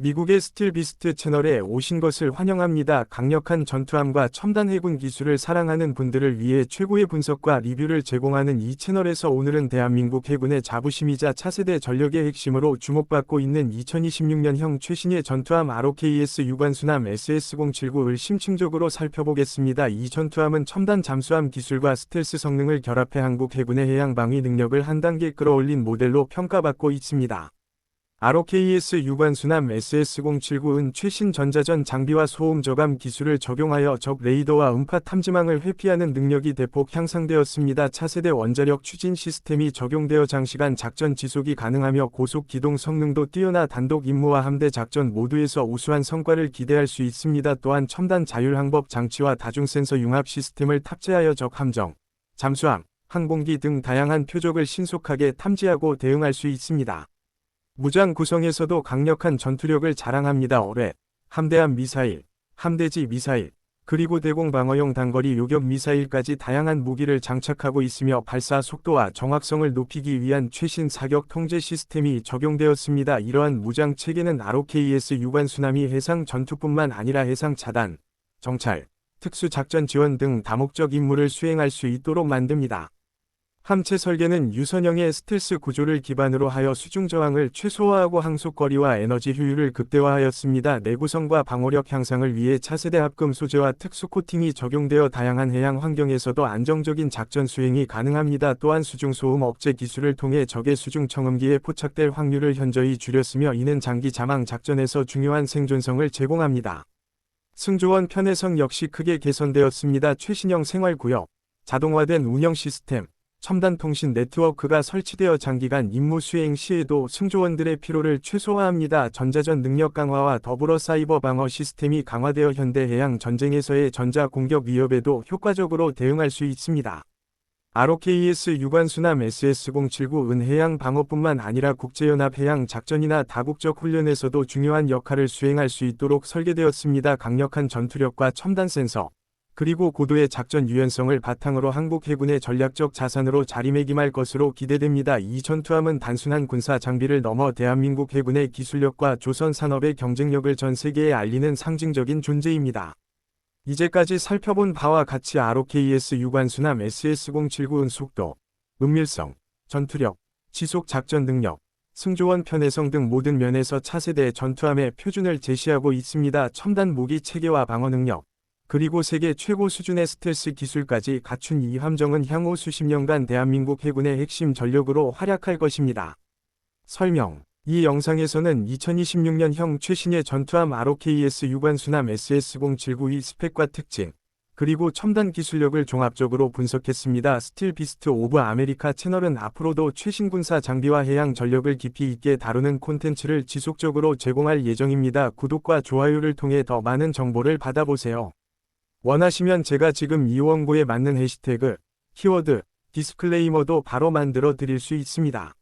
미국의 스틸비스트 채널에 오신 것을 환영합니다. 강력한 전투함과 첨단 해군 기술을 사랑하는 분들을 위해 최고의 분석과 리뷰를 제공하는 이 채널에서 오늘은 대한민국 해군의 자부심이자 차세대 전력의 핵심으로 주목받고 있는 2026년형 최신의 전투함 ROKS 유관수남 SS079을 심층적으로 살펴보겠습니다. 이 전투함은 첨단 잠수함 기술과 스텔스 성능을 결합해 한국 해군의 해양 방위 능력을 한 단계 끌어올린 모델로 평가받고 있습니다. ROKS 유관수남 SS079은 최신 전자전 장비와 소음 저감 기술을 적용하여 적 레이더와 음파 탐지망을 회피하는 능력이 대폭 향상되었습니다. 차세대 원자력 추진 시스템이 적용되어 장시간 작전 지속이 가능하며 고속 기동 성능도 뛰어나 단독 임무와 함대 작전 모두에서 우수한 성과를 기대할 수 있습니다. 또한 첨단 자율항법 장치와 다중 센서 융합 시스템을 탑재하여 적 함정, 잠수함, 항공기 등 다양한 표적을 신속하게 탐지하고 대응할 수 있습니다. 무장 구성에서도 강력한 전투력을 자랑합니다. 올해 함대함 미사일, 함대지 미사일, 그리고 대공 방어용 단거리 요격 미사일까지 다양한 무기를 장착하고 있으며 발사 속도와 정확성을 높이기 위한 최신 사격 통제 시스템이 적용되었습니다. 이러한 무장 체계는 ROKS 유관 수남이 해상 전투뿐만 아니라 해상 차단, 정찰, 특수 작전 지원 등 다목적 임무를 수행할 수 있도록 만듭니다. 함체 설계는 유선형의 스텔스 구조를 기반으로 하여 수중 저항을 최소화하고 항속거리와 에너지 효율을 극대화하였습니다. 내구성과 방어력 향상을 위해 차세대 합금 소재와 특수 코팅이 적용되어 다양한 해양 환경에서도 안정적인 작전 수행이 가능합니다. 또한 수중 소음 억제 기술을 통해 적의 수중 청음기에 포착될 확률을 현저히 줄였으며 이는 장기 자망 작전에서 중요한 생존성을 제공합니다. 승조원 편의성 역시 크게 개선되었습니다. 최신형 생활구역, 자동화된 운영 시스템, 첨단 통신 네트워크가 설치되어 장기간 임무 수행 시에도 승조원들의 피로를 최소화합니다. 전자전 능력 강화와 더불어 사이버 방어 시스템이 강화되어 현대 해양 전쟁에서의 전자 공격 위협에도 효과적으로 대응할 수 있습니다. ROKS 유관수남 SS079 은 해양 방어뿐만 아니라 국제연합 해양 작전이나 다국적 훈련에서도 중요한 역할을 수행할 수 있도록 설계되었습니다. 강력한 전투력과 첨단 센서, 그리고 고도의 작전 유연성을 바탕으로 한국 해군의 전략적 자산으로 자리매김할 것으로 기대됩니다. 이 전투함은 단순한 군사 장비를 넘어 대한민국 해군의 기술력과 조선 산업의 경쟁력을 전 세계에 알리는 상징적인 존재입니다. 이제까지 살펴본 바와 같이 ROKS 유관수남 SS079은 속도, 은밀성, 전투력, 지속 작전 능력, 승조원 편의성 등 모든 면에서 차세대 전투함의 표준을 제시하고 있습니다. 첨단 무기 체계와 방어 능력, 그리고 세계 최고 수준의 스텔스 기술까지 갖춘 이 함정은 향후 수십 년간 대한민국 해군의 핵심 전력으로 활약할 것입니다. 설명 이 영상에서는 2026년형 최신의 전투함 ROKS 유관수남 SS079의 스펙과 특징, 그리고 첨단 기술력을 종합적으로 분석했습니다. 스틸 비스트 오브 아메리카 채널은 앞으로도 최신 군사 장비와 해양 전력을 깊이 있게 다루는 콘텐츠를 지속적으로 제공할 예정입니다. 구독과 좋아요를 통해 더 많은 정보를 받아보세요. 원하시면 제가 지금 이 원고에 맞는 해시태그, 키워드, 디스클레이머도 바로 만들어 드릴 수 있습니다.